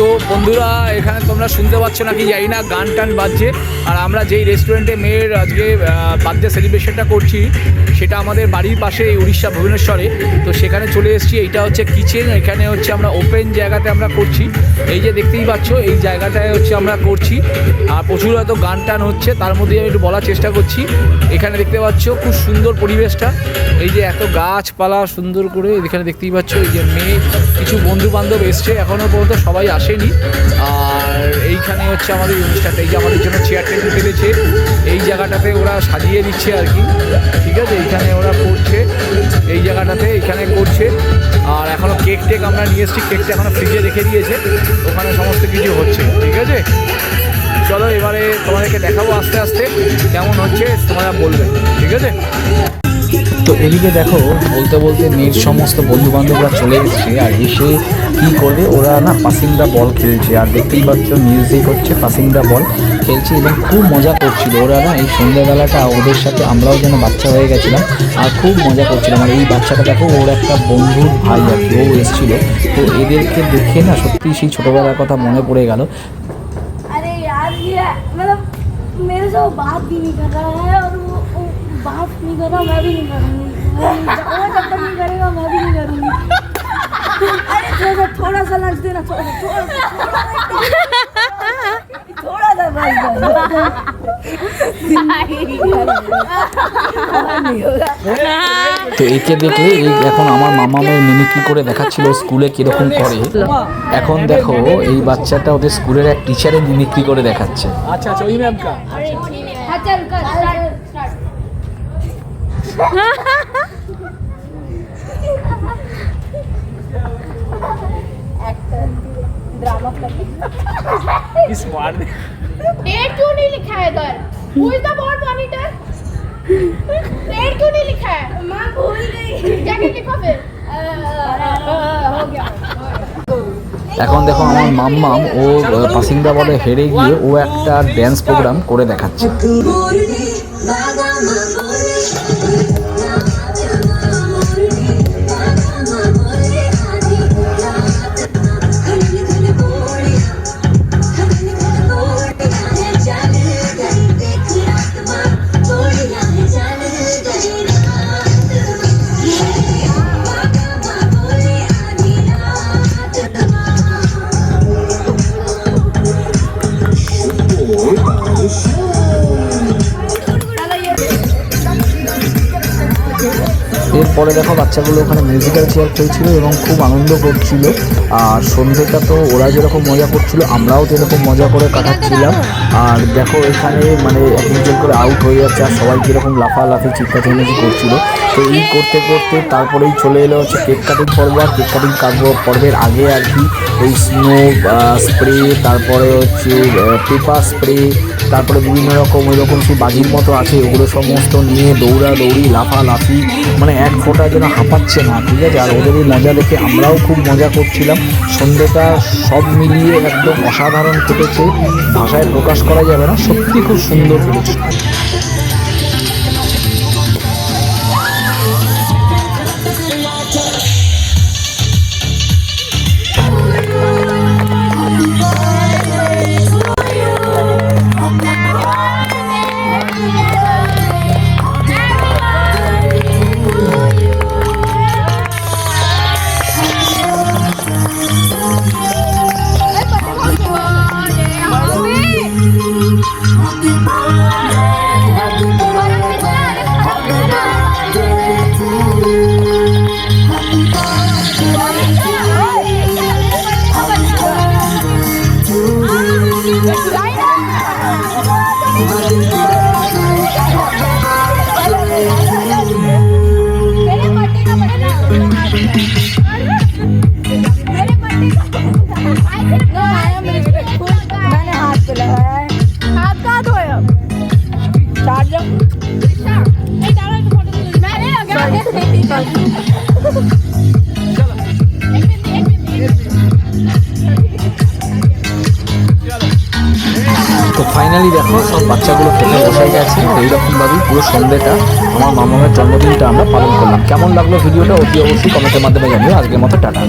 তো বন্ধুরা, এখানে তোমরা শুনতে পাচ্ছ নাকি, জানি না, গান টান বাজছে। আর আমরা যেই রেস্টুরেন্টে মেয়ের আজকে বার্থডে সেলিব্রেশনটা করছি, সেটা আমাদের বাড়ির পাশে উড়িষ্যা ভুবনেশ্বরে। তো সেখানে চলে এসেছি, এইটা হচ্ছে কিচেন এখানে হচ্ছে আমরা ওপেন জায়গাতে আমরা করছি। এই যে দেখতেই পাচ্ছ, এই জায়গাটায় হচ্ছে আমরা করছি। আর প্রচুর হয়তো গান টান হচ্ছে, তার মধ্যে আমি একটু বলার চেষ্টা করছি। এখানে দেখতে পাচ্ছ, খুব সুন্দর পরিবেশটা। এই যে এত গাছপালা সুন্দর করে, এখানে দেখতেই পাচ্ছ, এই যে মেয়ে, কিছু বন্ধু বান্ধব এসছে এখনও পর্যন্ত সবাই আসেনি। আর এইখানে হচ্ছে আমাদের অনুষ্ঠানটা, এই যে আমাদের জন্য চেয়ার টেবিল ফেলেছে, এই জায়গাটাতে ওরা সাজিয়ে দিচ্ছে আর কি। ঠিক আছে? এইখানে ওরা করছে, এই জায়গাটাতে এখানে করছে। আর এখনও কেক টেক আমরা নিয়ে এসেছি কেকটা এখনও ফ্রিজে রেখে দিয়েছে। ওখানে সমস্ত কিছু হচ্ছে, ঠিক আছে? চলো এবারে তোমাদেরকে দেখাবো আস্তে আস্তে, কেমন হচ্ছে, তোমরা বলবে, ঠিক আছে? তো এদিকে দেখো, বলতে বলতে মেয়ের সমস্ত বন্ধু বান্ধবরা চলে এসছে, আর এসে কী করবে ওরা না পাসিংদা বল খেলছে, আর দেখতেই পাচ্ছ মিউজিক হচ্ছে পাসিংদা বল খেলছে এবং খুব মজা করছিল। ওরা না এই সন্ধ্যাবেলাটা ওদের সাথে আমরাও যেন বাচ্চা হয়ে গেছিলাম, আর খুব মজা করছিলাম। আর এই বাচ্চাটা দেখো, ওর একটা বন্ধুর ভাই আর কি, ও এসেছিল। তো এদেরকে দেখে না সত্যি সেই ছোটোবেলার কথা মনে পড়ে গেল। মেরে মানে সব বাদ দিন করা হ্যাঁ बात भी नहीं कर रहा है और वो, वो बात नहीं कर रहा मैं भी नहीं करूँगी वो वो जब तक नहीं करेगा मैं भी नहीं करूँगी अरे थोड़ा सा थोड़ा सा लंच देना थोड़ा सा थोड़ा सा थोड़ा सा बस नहीं होगा তো একে দেখে এই এখন আমার মামা মেয়ে মিমিক্রি করে দেখাচ্ছিল স্কুলে কিরকম করে এখন দেখো এই বাচ্চাটা ওদের স্কুলের এক টিচারে মিমিক্রি করে দেখাচ্ছে আচ্ছা আচ্ছা ওই ম্যাম ड्रामा इस मार दे डेट क्यों नहीं लिखा है इधर who is the board monitor date क्यों नहीं लिखा है माँ भूल गई जाके लिखो फिर हो गया এখন দেখো আমার মাম্মাম ও পাসিংদা বলে হেরে গিয়ে ও একটা ড্যান্স প্রোগ্রাম করে দেখাচ্ছে এরপরে দেখো বাচ্চাগুলো ওখানে মিউজিক্যাল চেয়ার খেলছিল এবং খুব আনন্দ করছিল। আর সন্ধ্যেটা তো ওরা যেরকম মজা করছিল, আমরাও যেরকম মজা করে কাটাচ্ছিলাম। আর দেখো এখানে মানে এক একজন করে আউট হয়ে যাচ্ছে আর সবাই কীরকম লাফালাফি চিৎকাচামেচি করছিল। তো এই করতে করতে তারপরেই চলে এলো হচ্ছে কেক কাটিং পর্ব। আর কেক কাটিং পর্বের আগে আর কি ওই স্নো স্প্রে তারপরে হচ্ছে পেপার স্প্রে তারপরে বিভিন্ন রকম ওই রকম সেই বাজির মতো আছে, ওগুলো সমস্ত নিয়ে দৌড়া দৌড়ি লাফালাফি মানে এক ফোঁটা যেন হাঁপাচ্ছে না, ঠিক আছে? আর ওদের এই মজা দেখে আমরাও খুব মজা করছিলাম। সন্ধ্যেটা সব মিলিয়ে একদম অসাধারণ কেটেছে, ভাষায় প্রকাশ করা যাবে না, সত্যি খুব সুন্দর কেটেছে ফাইনালি দেখো, সব বাচ্চাগুলো খেতে বসে গেছে। এইরকমভাবেই পুরো সন্ধ্যেটা আমার মামামের জন্মদিনটা আমরা পালন করলাম। কেমন লাগল ভিডিওটা অতি অবশ্যই কমেন্টের মাধ্যমে জানিও। আজকের মতো টাটা।